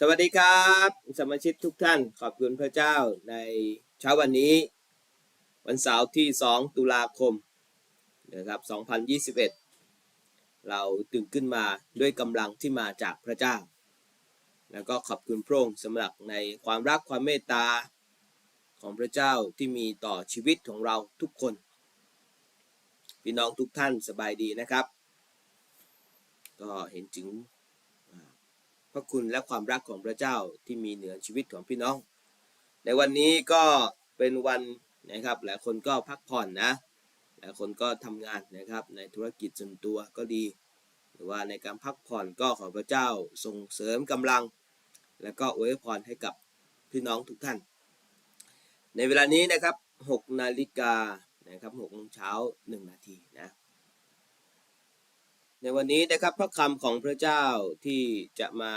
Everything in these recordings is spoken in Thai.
สวัสดีครับ สมาชิกทุกท่านขอบคุณพระเจ้าในเช้าวันนี้ วันเสาร์ที่ 2 ตุลาคมนะครับ2021 เราตื่นขึ้นมาด้วยกำลังที่มาจากพระเจ้า แล้วก็ขอบคุณพระองค์สำหรับในความรักความเมตตาของพระเจ้าที่มีต่อชีวิตของเราทุกคน พี่น้องทุกท่านสบายดีนะครับ ก็เห็นถึง ระคุณและความรักของพระเจ้าที่มีเหนือชีวิตของพี่น้อง ในวันนี้ก็เป็นวันนะครับหลายคนก็พักผ่อนนะหลายคนก็ทำงานนะครับในธุรกิจส่วนตัวก็ดี หรือว่าในการพักผ่อนก็ขอพระเจ้าส่งเสริมกำลัง และก็อวยพรให้กับพี่น้องทุกท่าน ในเวลานี้นะครับ6นาฬิกานะครับ6โมงเช้า 1 นาทีนะ ในวันนี้นะครับพระคำของพระเจ้าที่จะมา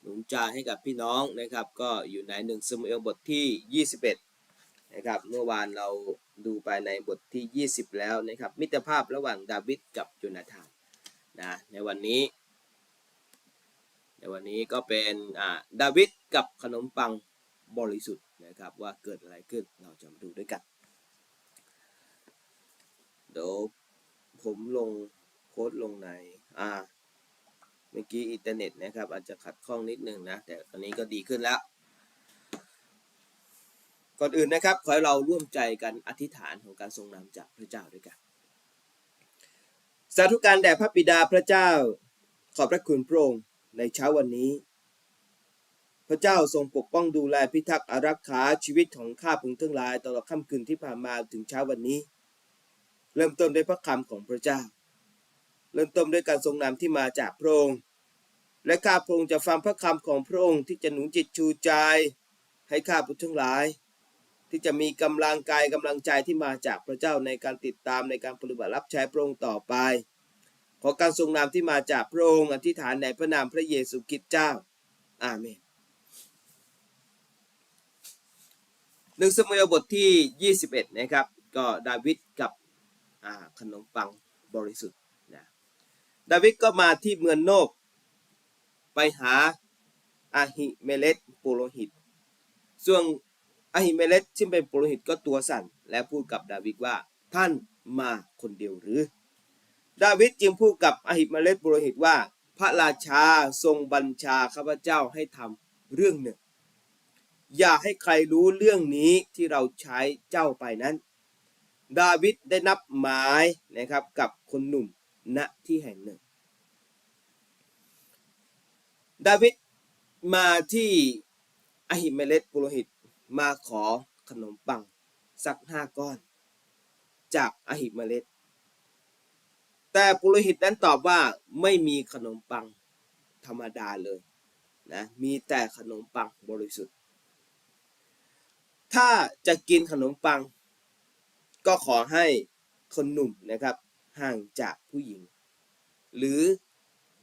หนุนใจให้กับพี่น้องนะครับ ก็อยู่ในหนึ่งสมุเอลบทที่ 21นะครับเมื่อวานเราดูไปในบทที่ 20 แล้วนะครับ มิตรภาพระหว่างดาวิดกับโยนาธานนะในวันนี้ ในวันนี้ก็เป็นอ่าดาวิดกับขนมปังบริสุทธิ์นะครับว่าเกิดอะไรขึ้นเราจะมาดูด้วยกันเดี๋ยวผมลง โพสต์ลงในอ่าเมื่อกี้อินเทอร์เน็ตนะครับ อาจจะขัดข้องนิดนึงนะ แต่ตอนนี้ก็ดีขึ้นแล้ว ก่อนอื่นนะครับ ขอให้เราร่วมใจกันอธิษฐานของการทรงนำจากพระเจ้าด้วยกันสาธุการแด่พระบิดาพระเจ้า ขอบพระคุณพระองค์ในเช้าวันนี้ พระเจ้าทรงปกป้องดูแลพิทักษ์อารักขาชีวิตของข้าพึงทั้งหลายตลอดค่ำคืนที่ผ่านมาถึงเช้าวันนี้ เริ่มต้นด้วยพระคำของพระเจ้า เริ่มต้นด้วยการทรงนำที่มาจากพระองค์ และข้าพระองค์จะฟังพระคำของพระองค์ที่จะหนุนจิตชูใจ ให้ข้าพุทธทั้งหลาย ที่จะมีกำลังกายกำลังใจที่มาจากพระเจ้าในการติดตามในการปฏิบัติรับใช้พระองค์ต่อไป ขอการทรงนำที่มาจากพระองค์อธิษฐานในพระนามพระเยซูคริสต์เจ้า อาเมนหนึ่งสมัยบทที่ 21 นะครับ ก็ดาวิดกับขนมปังบริสุทธิ์ ดาวิดก็มาที่เมืองโนบไปหาอาหิเมเลตปุโรหิต ส่วนอาหิเมเลตซึ่งเป็นปุโรหิตก็ตัวสั่น และพูดกับดาวิดว่าท่านมาคนเดียวหรือ ดาวิดจึงพูดกับอาหิเมเลตปุโรหิตว่า พระราชาทรงบัญชาข้าพเจ้าให้ทำเรื่องหนึ่ง อย่าให้ใครรู้เรื่องนี้ที่เราใช้เจ้าไปนั้น ดาวิดได้นับหมายนะครับกับคนหนุ่ม ณที่แห่งหนึ่ง ดาวิดมาที่อหิเมเลตปุโรหิตมาขอขนมปังสักห้าก้อน จากอหิเมเลตแต่ปุโรหิตนั้นตอบว่าไม่มีขนมปังธรรมดาเลยนะมีแต่ขนมปังบริสุทธิ์ ถ้าจะกินขนมปัง ก็ขอให้คนหนุ่มนะครับ ห่างจากผู้หญิง หรือ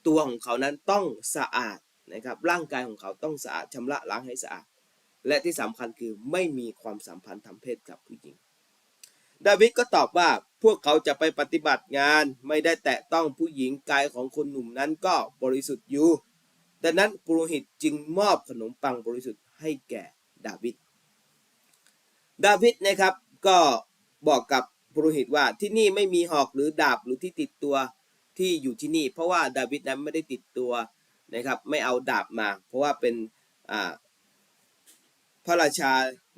ตัวของเขานั้นต้องสะอาดนะครับร่างกายของเขาต้องสะอาดชำระล้างให้สะอาด และที่สำคัญคือไม่มีความสัมพันธ์ทางเพศกับผู้หญิง ดาวิดก็ตอบว่าพวกเขาจะไปปฏิบัติงานไม่ได้แตะต้องผู้หญิงกายของคนหนุ่มนั้นก็บริสุทธิ์อยู่ดังนั้นปุโรหิตจึงมอบขนมปังบริสุทธิ์ให้แก่ดาวิดดาวิดนะครับก็บอกกับ ปุโรหิตว่าที่นี่ไม่มีหอกหรือดาบหรือที่ติดตัวที่อยู่ที่นี่ เพราะว่าดาวิดนั้นไม่ได้ติดตัวนะครับ ไม่เอาดาบมา เพราะว่าเป็นพระราชา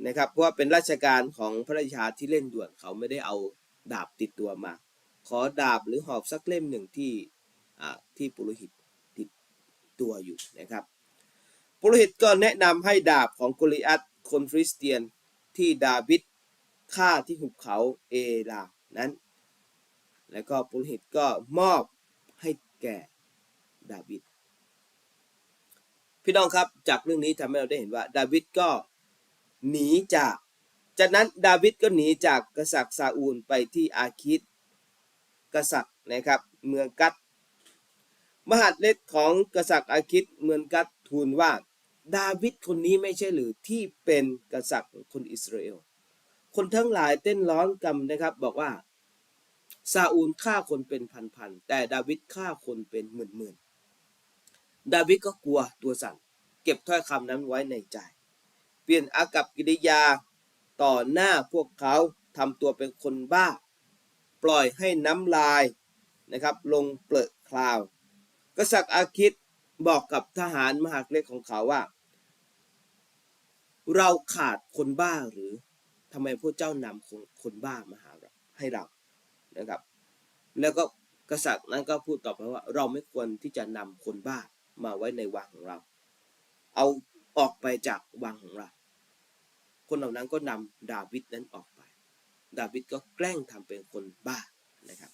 นะครับ เพราะว่าเป็นราชการของพระราชาที่เล่นด่วนเขาไม่ได้เอาดาบติดตัวมา ขอดาบหรือหอกสักเล่มหนึ่งที่ที่ปุโรหิตติดตัวอยู่นะครับปุโรหิตก็แนะนำให้ดาบของโกลิอัตคนฟริสเตียนที่ดาวิด ฆ่าที่หุบเขาเอลานั้น แล้วก็ปุโรหิตก็มอบให้แก่ดาวิดพี่น้องครับจากเรื่องนี้ทำให้เราได้เห็นว่า ดาวิดก็หนีจาก จากนั้นดาวิดก็หนีจากกษัตริย์ซาอูลไปที่อาคิดกษัตริย์นะครับเมืองกัดมหาดเล็กของกษัตริย์อาคิดเมืองกัดทูลว่า ดาวิดคนนี้ไม่ใช่หรือที่เป็นกษัตริย์คนอิสราเอล คนทั้งหลายเต้นร้องกันนะครับ บอกว่าซาอูลฆ่าคนเป็นพันๆแต่ดาวิดฆ่าคนเป็นหมื่นๆดาวิดก็กลัวตัวสั่นเก็บถ้อยคำนั้นไว้ในใจ เปลี่ยนอากับกิริยาต่อหน้าพวกเขาทำตัวเป็นคนบ้า ปล่อยให้น้ำลายนะครับ ลงเปลือกคลาว กษัตริย์อาคิดบอกกับทหารมหาเล็กของเขาว่า เราขาดคนบ้าหรือ ทำไมพวกเจ้านำคนคนบ้ามาหาเราให้เรานะครับ แล้วก็กษัตริย์นั้นก็พูดต่อไปว่า เราไม่ควรที่จะนำคนบ้ามาไว้ในวังของเรา เอาออกไปจากวังของเรา คนเหล่านั้นก็นำดาวิดนั้นออกไป ดาวิดก็แกล้งทำเป็นคนบ้านะครับ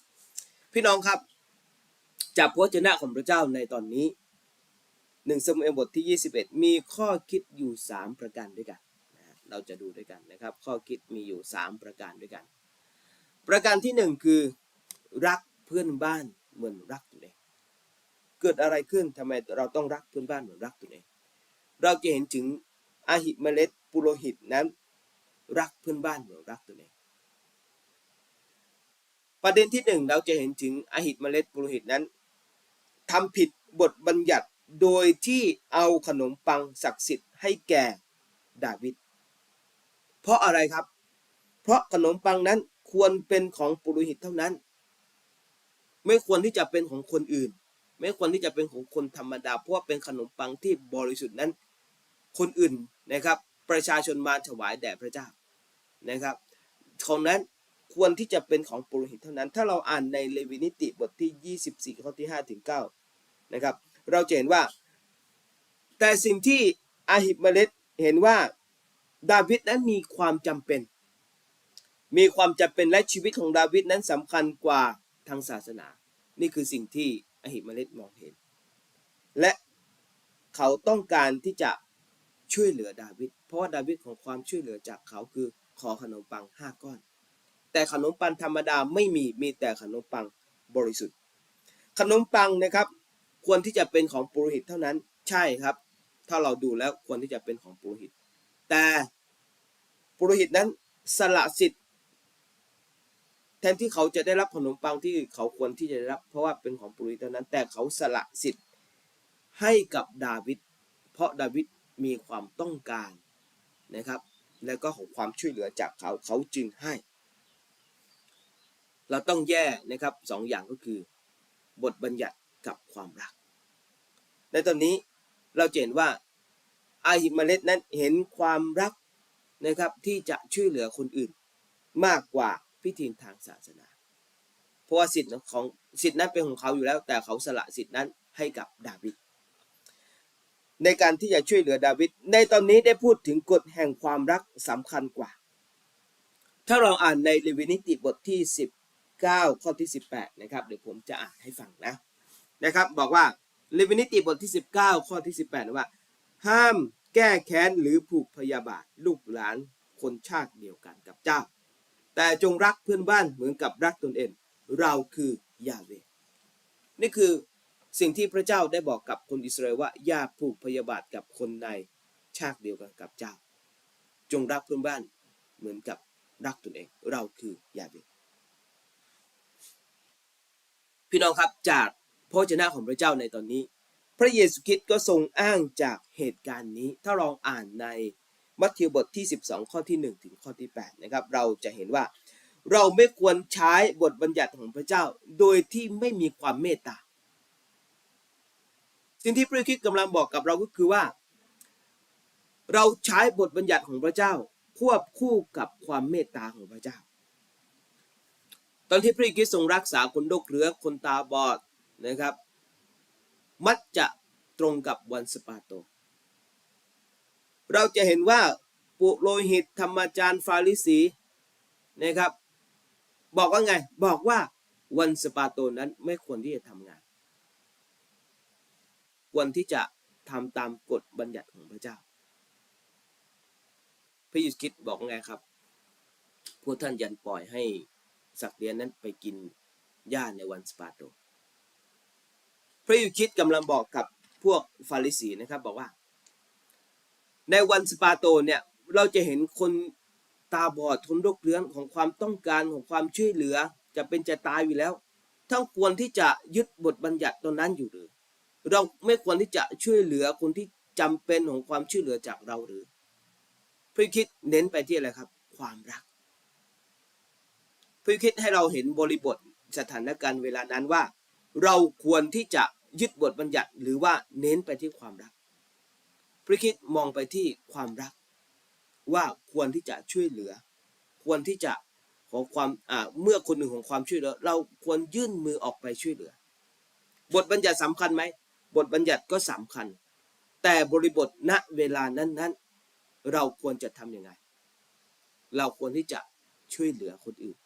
พี่น้องครับ จากพระเจนะของพระเจ้าในตอนนี้หนึ่งสมุเอลบทที่ 21 มีข้อคิดอยู่ 3 ประการด้วยกัน เราจะดูด้วยกันนะครับ ข้อคิดมีอยู่ 3 ประการด้วยกัน ประการที่ 1 คือรักเพื่อนบ้านเหมือนรักตัวเองเกิดอะไรขึ้นทำไมเราต้องรักเพื่อนบ้านเหมือนรักตัวเองเราจะเห็นถึงอาหิเมเลตปุโรหิตนั้นรักเพื่อนบ้านเหมือนรักตัวเองประเด็นที่หนึ่งเราจะเห็นถึงอาหิเมเลตปุโรหิตนั้นทำผิดบทบัญญัติโดยที่เอาขนมปังศักดิ์สิทธิ์ให้แก่ดาวิด เพราะอะไรครับ เพราะขนมปังนั้นควรเป็นของปุโรหิตเท่านั้น ไม่ควรที่จะเป็นของคนอื่น ไม่ควรที่จะเป็นของคนธรรมดา เพราะว่าเป็นขนมปังที่บริสุทธิ์นั้น คนอื่นนะครับ ประชาชนมาถวายแด่พระเจ้านะครับของนั้นควรที่จะเป็นของปุโรหิตเท่านั้น ถ้าเราอ่านในเลวีนิติบทที่ 24 ข้อที่5ถึง9นะครับ เราจะเห็นว่า แต่สิ่งที่อาหิบเมเลตเห็นว่า ดาวิดนั้นมีความจำเป็น มีความจำเป็นและชีวิตของดาวิดนั้นสำคัญกว่าทางศาสนา นี่คือสิ่งที่อหิมเลตมองเห็น และเขาต้องการที่จะช่วยเหลือดาวิดเพราะว่าดาวิดของความช่วยเหลือจากเขาคือขอขนมปังห้าก้อน แต่ขนมปังธรรมดาไม่มีมีแต่ขนมปังบริสุทธิ์ ขนมปังนะครับ ควรที่จะเป็นของปุโรหิตเท่านั้นใช่ครับ ถ้าเราดูแล้วควรที่จะเป็นของปุโรหิต แต่ ปุโรหิตนั้นสละสิทธิ์ แทนที่เขาจะได้รับขนมปังที่เขาควรที่จะได้รับ เพราะว่าเป็นของปุโรหิตเท่านั้น แต่เขาสละสิทธิ์ให้กับดาวิดเพราะดาวิดมีความต้องการนะครับ แล้วก็ของความช่วยเหลือจากเขาเขาจึงให้ เราต้องแยกนะครับสองอย่างก็คือ บทบัญญัติกับความรัก ในตอนนี้เราเห็นว่าอาหิมเมเลตนั้นเห็นความรัก นะครับที่จะช่วยเหลือคนอื่นมากกว่าพิธีทางศาสนา เพราะว่าสิทธิ์ของสิทธิ์นั้นเป็นของเขาอยู่แล้ว แต่เขาสละสิทธิ์นั้นให้กับดาวิดในการที่จะช่วยเหลือดาวิดในตอนนี้ได้พูดถึงกฎแห่งความรักสำคัญกว่า ถ้าเราอ่านในเลวีนิติบทที่ 19 ข้อที่ 18 นะครับเดี๋ยวผมจะอ่านให้ฟังนะนะครับบอกว่าเลวีนิติบทที่ 19 ข้อที่ 18 ว่า ห้าม แก้แค้นหรือผูกพยาบาทลูกหลานคนชาติเดียวกันกับเจ้า แต่จงรักเพื่อนบ้านเหมือนกับรักตนเอง เราคือยาเวนี่คือสิ่งที่พระเจ้าได้บอกกับคนอิสราเอลว่าอย่าผูกพยาบาทกับคนในชาติเดียวกันกับเจ้า จงรักเพื่อนบ้านเหมือนกับรักตนเอง เราคือยาเวพี่น้องครับจากพระเจ้าของพระเจ้าในตอนนี้ พระเยซูคริสต์ก็ทรงอ้างจากเหตุการณ์นี้ ถ้าเราอ่านในมัทธิวบทที่ 12 ข้อที่ 1 ถึงข้อที่ 8 นะครับ เราจะเห็นว่าเราไม่ควรใช้บทบัญญัติของพระเจ้า โดยที่ไม่มีความเมตตา สิ่งที่พระคริสต์กำลังบอกกับเราก็คือว่า เราใช้บทบัญญัติของพระเจ้า ควบคู่กับความเมตตาของพระเจ้า ตอนที่พระคริสต์ทรงรักษาคนโรคเรื้อคนตาบอดนะครับ มักจะตรงกับวันสปาโต เราจะเห็นว่าปุโรหิตธรรมจารย์ฟาริสีนะครับ บอกว่าไง บอกว่าวันสปาโตนั้นไม่ควรที่จะทำงาน ควรที่จะทำตามกฎบัญญัติของพระเจ้า พระยซูคริสต์บอกไงครับ พวกท่านยันปล่อยให้สัตว์เลี้ยงนั้นไปกินหญ้าในวันสปาโต พระยซูคริสต์กำลังบอกกับพวกฟาริสีนะครับบอกว่า ในวันสปาโตเนี่ยเราจะเห็นคนตาบอดทนโรคเรื้อนของความต้องการของความช่วยเหลือจะเป็นจะตายอยู่แล้ว ทั้งควรที่จะยึดบทบัญญัติตรงนั้นอยู่หรือ เราไม่ควรที่จะช่วยเหลือคนที่จำเป็นของความช่วยเหลือจากเราหรือพระคิดเน้นไปที่อะไรครับ ความรักพระคิดให้เราเห็นบริบทสถานการณ์เวลานั้นว่า เราควรที่จะ ยึดบทบัญญัติหรือว่าเน้นไปที่ความรัก พระคิดมองไปที่ความรัก ว่าควรที่จะช่วยเหลือ ควรที่จะขอความอ่าเมื่อคนหนึ่งของความช่วยเหลือ เราควรยื่นมือออกไปช่วยเหลือ บทบัญญัติสำคัญไหมบทบัญญัติก็สำคัญ แต่บริบทณเวลานั้นๆ เราควรจะทำยังไง เราควรที่จะช่วยเหลือคนอื่น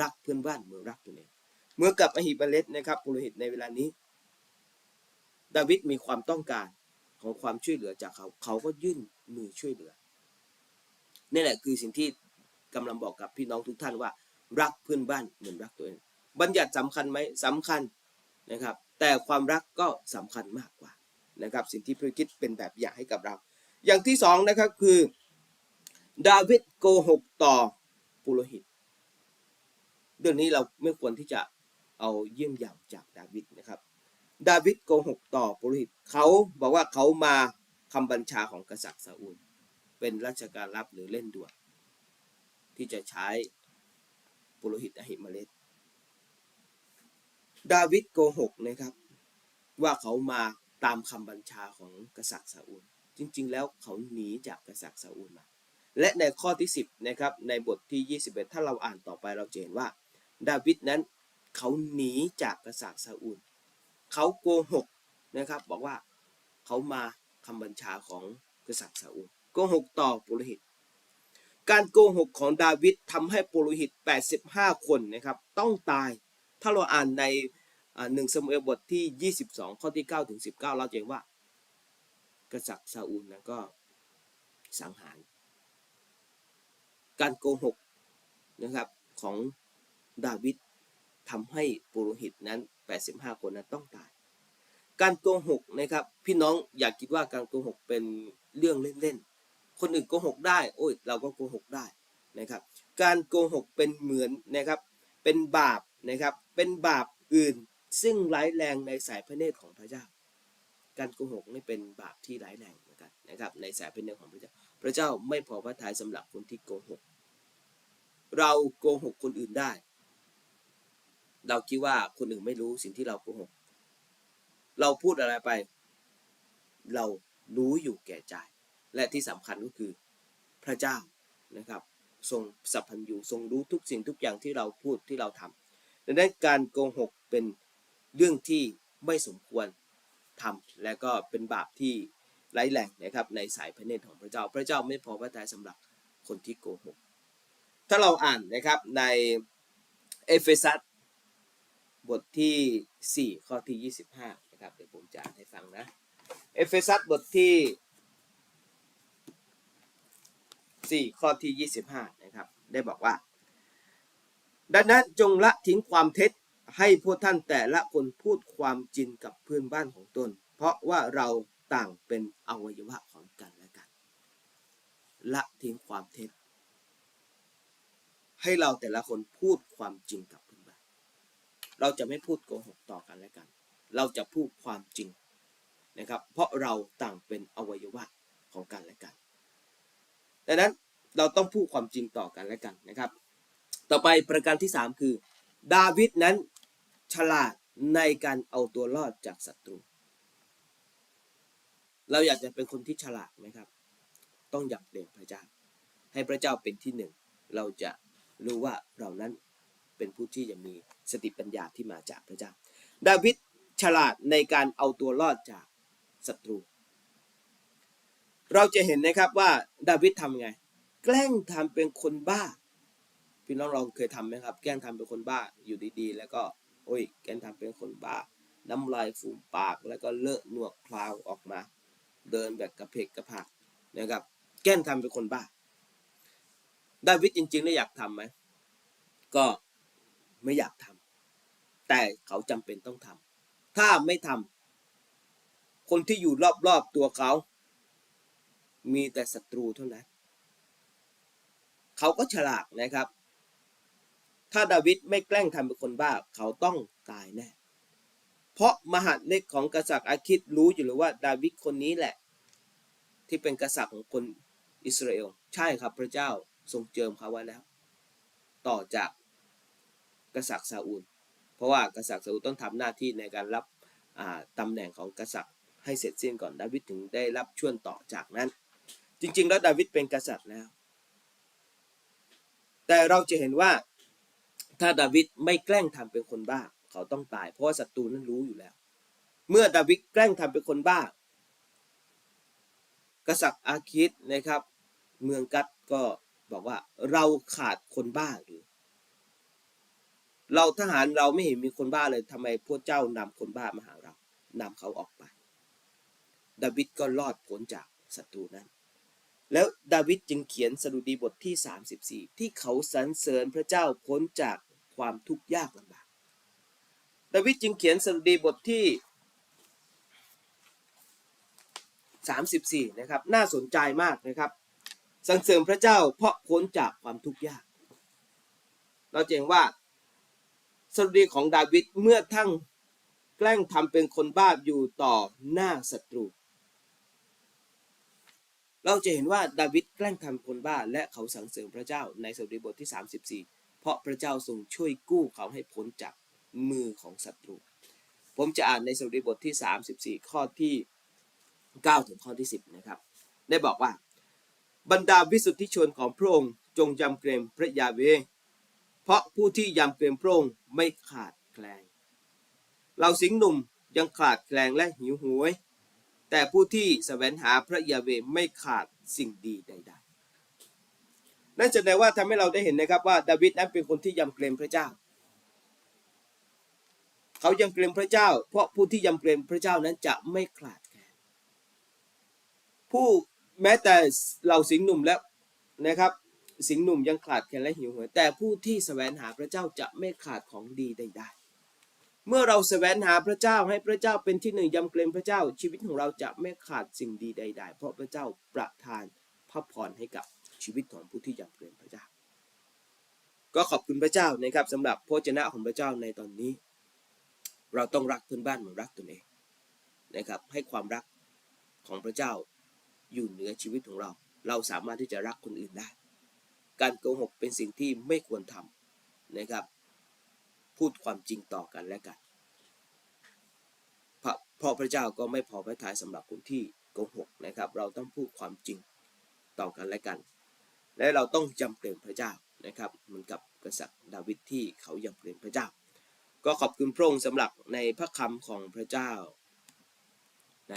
รักเพื่อนบ้านเมือรักตัวเองเมื่อกับอหิบาเลสนะครับปุโรหิตในเวลานี้ ดาวิดมีความต้องการของความช่วยเหลือจากเขา เขาก็ยื่นมือช่วยเหลือ นี่แหละคือสิ่งที่กำลังบอกกับพี่น้องทุกท่านว่า รักเพื่อนบ้านเหมือนรักตัวเอง บัญญัติสำคัญไหมสำคัญนะครับ แต่ความรักก็สำคัญมากกว่านะครับ สิ่งที่พระคิดเป็นแบบอย่างให้กับเรา อย่างที่สองนะครับคือดาวิดโกหกต่อปุโรหิต เรื่องนี้เราไม่ควรที่จะเอาเยี่ยมอย่างจากดาวิดนะครับ ดาวิดโกหกต่อปุโรหิตเขาบอกว่าเขามาคำบัญชาของกษัตริย์ซาอูล เป็นราชการลับหรือเล่นด่วนที่จะใช้ปุโรหิตอหิมาเลสดาวิดโกหกนะครับ ว่าเขามาตามคำบัญชาของกษัตริย์ซาอูล จริง ๆ แล้วเขาหนีจากกษัตริย์ซาอูลมาและในข้อที่ 10นะครับในบทที่ 21 ถ้าเราอ่านต่อไปเราจะเห็นว่า ดาวิดนั้นเขาหนีจากกษัตริย์ซาอูล เขาโกหกนะครับ บอกว่าเขามาคำบัญชาของกษัตริย์ซาอูลโกหกต่อปุโรหิต การโกหกของดาวิดทำให้ปุโรหิต 85 คนนะครับ ต้องตายถ้าเราอ่านในหนึ่งสมุเอลบทที่ 22 ข้อที่9ถึง19 เราจะเห็นว่า กษัตริย์ซาอูลนั้นก็สังหาร การโกหกนะครับของดาวิดทำให้ปุโรหิตนั้น 85 คนนั้นต้องตาย การโกหกนะครับ พี่น้องอย่าคิดว่าการโกหกเป็นเรื่องเล่นๆ คนอื่นโกหกได้ โอ้ย เราก็โกหกได้นะครับ การโกหกเป็นเหมือนนะครับ เป็นบาปนะครับ เป็นบาปอื่น ซึ่งร้ายแรงในสายพระเนตรของพระเจ้า การโกหกนี่เป็นบาปที่ร้ายแรงเหมือนกันนะครับ ในสายพระเนตรของพระเจ้า พระเจ้าไม่พอพระทัยสำหรับคนที่โกหก เราโกหกคนอื่นได้ เราคิดว่าคนอื่นไม่รู้สิ่งที่เราโกหก เราพูดอะไรไป เรารู้อยู่แก่ใจ และที่สำคัญก็คือพระเจ้านะครับ ทรงสัพพัญญูทรงรู้ทุกสิ่งทุกอย่างที่เราพูดที่เราทำดังนั้นการโกหกเป็นเรื่องที่ไม่สมควรทำและก็เป็นบาปที่ร้ายแรงนะครับในสายพระเนตรของพระเจ้า พระเจ้าไม่พอพระทัยสำหรับคนที่โกหก ถ้าเราอ่านนะครับในเอเฟซัส บทที่ 4 ข้อที่ 25 นะครับ เดี๋ยวผมจะอ่านให้ฟังนะ เอเฟซัสบทที่ 4 ข้อที่ 25 นะครับ ได้บอกว่า ดังนั้นจงละทิ้งความเท็จให้พวกท่านแต่ละคนพูดความจริงกับเพื่อนบ้านของตน เพราะว่าเราต่างเป็นอวัยวะของกันและกัน ละทิ้งความเท็จ ให้เราแต่ละคนพูดความจริงกับ เราจะไม่พูดโกหกต่อกันและกัน เราจะพูดความจริงนะครับ เพราะเราต่างเป็นอวัยวะของกันและกัน ดังนั้นเราต้องพูดความจริงต่อกันและกันนะครับ ต่อไปประการที่ 3 คือ ดาวิดนั้นฉลาดในการเอาตัวรอดจากศัตรู เราอยากจะเป็นคนที่ฉลาดไหมครับ ต้องอยากเรียนพระเจ้า ให้พระเจ้าเป็นที่หนึ่ง เราจะรู้ว่าเรานั้นเป็นผู้ที่จะมี สติปัญญาที่มาจากพระเจ้า ดาวิดฉลาดในการเอาตัวรอดจากศัตรู เราจะเห็นนะครับว่าดาวิดทำไง แกล้งทำเป็นคนบ้า พี่น้องเราเคยทำไหมครับ แกล้งทำเป็นคนบ้าอยู่ดีๆ แล้วก็โอ้ยแกล้งทำเป็นคนบ้าน้ำลายฟูมปากแล้วก็เลอะหนวกพลาวออกมา เดินแบบกระเพกกระเพกนะครับ แกล้งทำเป็นคนบ้าดาวิดจริงๆแล้อยากทำไหมก็ไม่อยากทำ แต่เขาจำเป็นต้องทำถ้าไม่ทำคนที่อยู่รอบๆตัวเขา มีแต่ศัตรูเท่านั้น เขาก็ฉลาดนะครับ ถ้าดาวิดไม่แกล้งทำเป็นคนบ้า เขาต้องตายแน่ เพราะมหาเล็กของกษัตริย์อาคิดรู้อยู่เลยว่า ดาวิดคนนี้แหละ ที่เป็นกษัตริย์ของคนอิสราเอล ใช่ครับพระเจ้าทรงเจิมเขาไว้แล้ว ต่อจากกษัตริย์ซาอูล เพราะว่ากษัตริย์ซาอูลต้องทำหน้าที่ในการรับตำแหน่งของกษัตริย์ให้เสร็จสิ้นก่อนดาวิดถึงได้รับช่วงต่อจากนั้น จริง ๆ แล้วดาวิดเป็นกษัตริย์แล้ว แต่เราจะเห็นว่าถ้าดาวิดไม่แกล้งทำเป็นคนบ้า เขาต้องตาย เพราะว่าศัตรูนั้นรู้อยู่แล้ว เมื่อดาวิดแกล้งทำเป็นคนบ้า กษัตริย์อาคิดนะครับ เมืองกัดก็บอกว่าเราขาดคนบ้าหรือ เราทหารเราไม่เห็นมีคนบ้าเลยทำไมพวกเจ้านำคนบ้ามาหาเรานำเขาออกไป ดาวิดก็รอดพ้นจากศัตรูนั้น แล้วดาวิดจึงเขียนสดุดีบทที่ 34 ที่เขาสรรเสริญพระเจ้าพ้นจากความทุกข์ยากลำบาก ดาวิดจึงเขียนสดุดีบทที่ 34 นะครับ น่าสนใจมากนะครับสรรเสริญพระเจ้าเพราะพ้นจากความทุกข์ยาก เราเห็นว่า สดุดีของดาวิดเมื่อทั้งแกล้งทำเป็นคนบ้าอยู่ต่อหน้าศัตรู เราจะเห็นว่าดาวิดแกล้งทำคนบ้าและเขาสรรเสริญพระเจ้าในสดุดีบทที่ 34 เพราะพระเจ้าทรงช่วยกู้เขาให้พ้นจากมือของศัตรู ผมจะอ่านในสดุดีบทที่ 34 ข้อที่ 9 ถึงข้อที่ 10 นะครับ ได้บอกว่า บรรดาวิสุทธิชนของพระองค์จงยำเกรงพระยาเว เพราะผู้ที่ยำเกรงพระองค์ไม่ขาดแคลนเราสิงหนุ่มยังขาดแคลงและหิวโหวย แต่ผู้ที่แสวงหาพระยาเวไม่ขาดสิ่งดีใด ๆ นั่นแสดงว่าทำให้เราได้เห็นนะครับว่าดาวิดนั้นเป็นคนที่ยำเกรงพระเจ้า เขายำเกรงพระเจ้า เพราะผู้ที่ยำเกรงพระเจ้านั้นจะไม่ขาดแคลนผู้แม้แต่เราสิงหนุ่มแล้วนะครับ สิงหนุ่มยังขาดแคลนและหิวโหยแต่ผู้ที่แสวงหาพระเจ้าจะไม่ขาดของดีใดๆเมื่อเราแสวงหาพระเจ้าให้พระเจ้าเป็นที่หนึ่งยำเกรงพระเจ้าชีวิตของเราจะไม่ขาดสิ่งดีใด ๆ เพราะพระเจ้าประทานพระพรให้กับชีวิตของผู้ที่ยำเกรงพระเจ้า ก็ขอบคุณพระเจ้านะครับสำหรับพระเจ้าของพระเจ้าในตอนนี้ เราต้องรักเพื่อนบ้านเหมือนรักตนเองนะครับให้ความรักของพระเจ้าอยู่เหนือชีวิตของเรา เราสามารถที่จะรักคนอื่นได้ การโกหกเป็นสิ่งที่ไม่ควรทำนะครับ พูดความจริงต่อกันและกันเพราะพระเจ้าก็ไม่พอพระทัยสำหรับคนที่โกหกนะครับ เราต้องพูดความจริงต่อกันและกัน และเราต้องจำเป็นพระเจ้านะครับเหมือนกับกษัตริย์ดาวิดที่เขายำเกรงพระเจ้า ก็ขอบคุณพระองค์สำหรับในพระคำของพระเจ้า ใน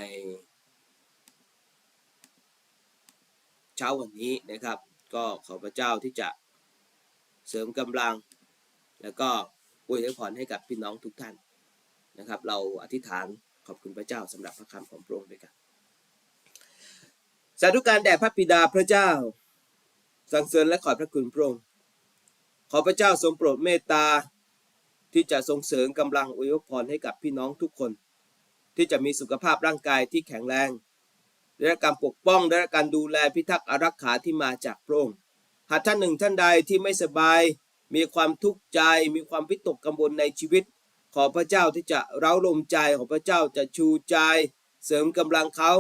เช้าวันนี้นะครับ ก็ขอพระเจ้าที่จะเสริมกำลัง แล้วก็อวยพรให้กับพี่น้องทุกท่านนะครับ เราอธิษฐานขอบคุณพระเจ้าสำหรับพระคำของพระองค์ด้วยกันสาธุการแด่พระบิดาพระเจ้าสังเสริญและขอบพระคุณพระองค์ขอพระเจ้าทรงโปรดเมตตาที่จะทรงเสริมกำลังอวยพรให้กับพี่น้องทุกคน ที่จะมีสุขภาพร่างกายที่แข็งแรง ได้รับการปกป้องได้รับการดูแลพิทักษ์อารักขาที่มาจากพระองค์หากท่านหนึ่งท่านใดที่ไม่สบาย มีความทุกข์ใจ มีความพิตกกังวลในชีวิต ขอพระเจ้าที่จะเร้าลมใจของพระเจ้าจะชูใจ เสริมกำลังเขา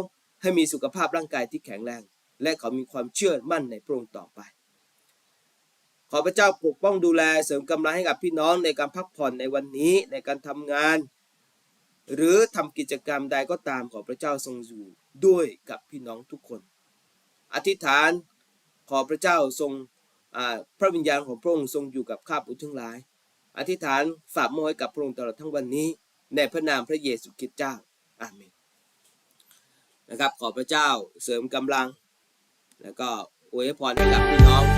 ให้มีสุขภาพร่างกายที่แข็งแรง และเขามีความเชื่อมั่นในพระองค์ต่อไป ขอพระเจ้าปกป้องดูแลเสริมกำลังให้กับพี่น้องในการพักผ่อนในวันนี้ในการทำงาน หรือทำกิจกรรมใดก็ตามขอพระเจ้าทรงอยู่ด้วยกับพี่น้องทุกคน อธิษฐานขอพระเจ้าทรงพระวิญญาณของพระองค์ทรงอยู่กับข้าพเจ้าทั้งหลาย อธิษฐานฝากมอยกับพระองค์ตลอดทั้งวันนี้ในพระนามพระเยซูคริสต์เจ้าอาเมนนะครับขอพระเจ้าเสริมกำลัง แล้วก็อวยพรให้กับพี่น้อง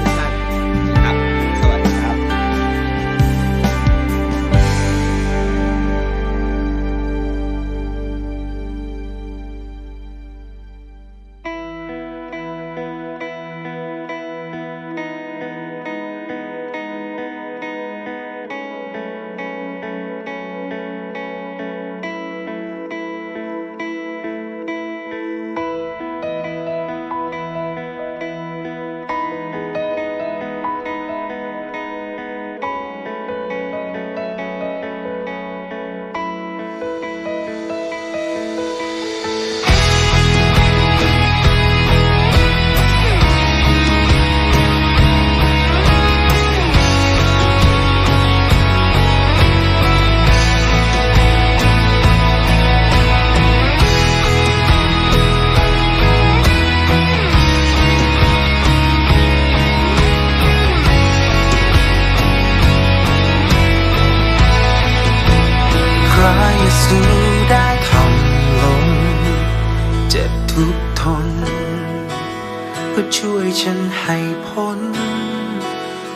ฉันให้พ้น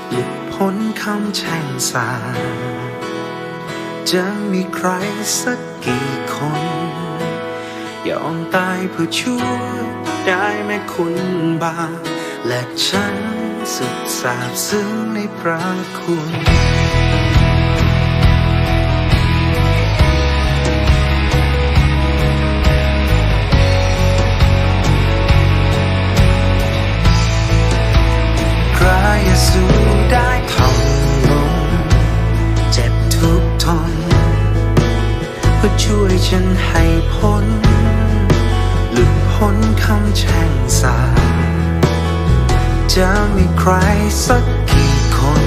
หลุดพ้นคำแช่งสา จะมีใครสักกี่คน ยอมตายเพื่อช่วยได้แม่คุณบาปและฉันสุดสาบซึ้งในพระคุณ พื่อช่วยฉันให้พ้น หลุดพ้นคำแช่งสาจะมีใครสักกี่คน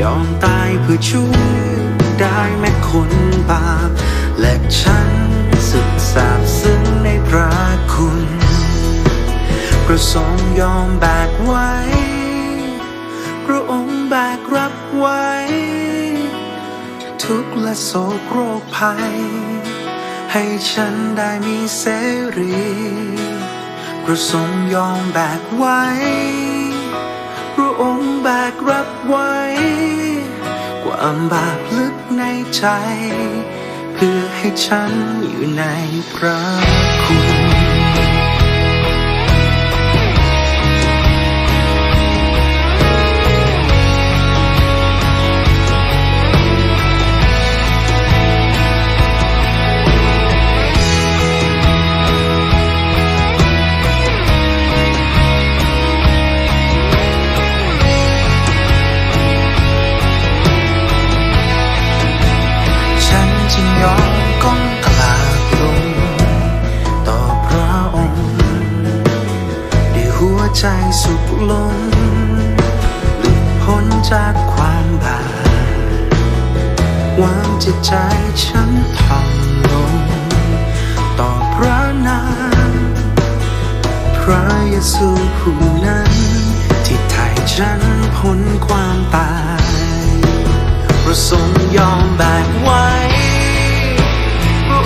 ยอมตายเพื่อช่วยได้แม้คนบาป และฉันสุดสาบซึ้งในพระคุณประสงค์ยอมแบกไว้พระองค์แบกรับไว้ ทุกข์และโศกโรคภัย ให้ฉันได้มีเสรีประสงยอมแบกไว้พระองค์แบกรับไว้ ความบาปลึกในใจ เพื่อให้ฉันอยู่ในพระคุณ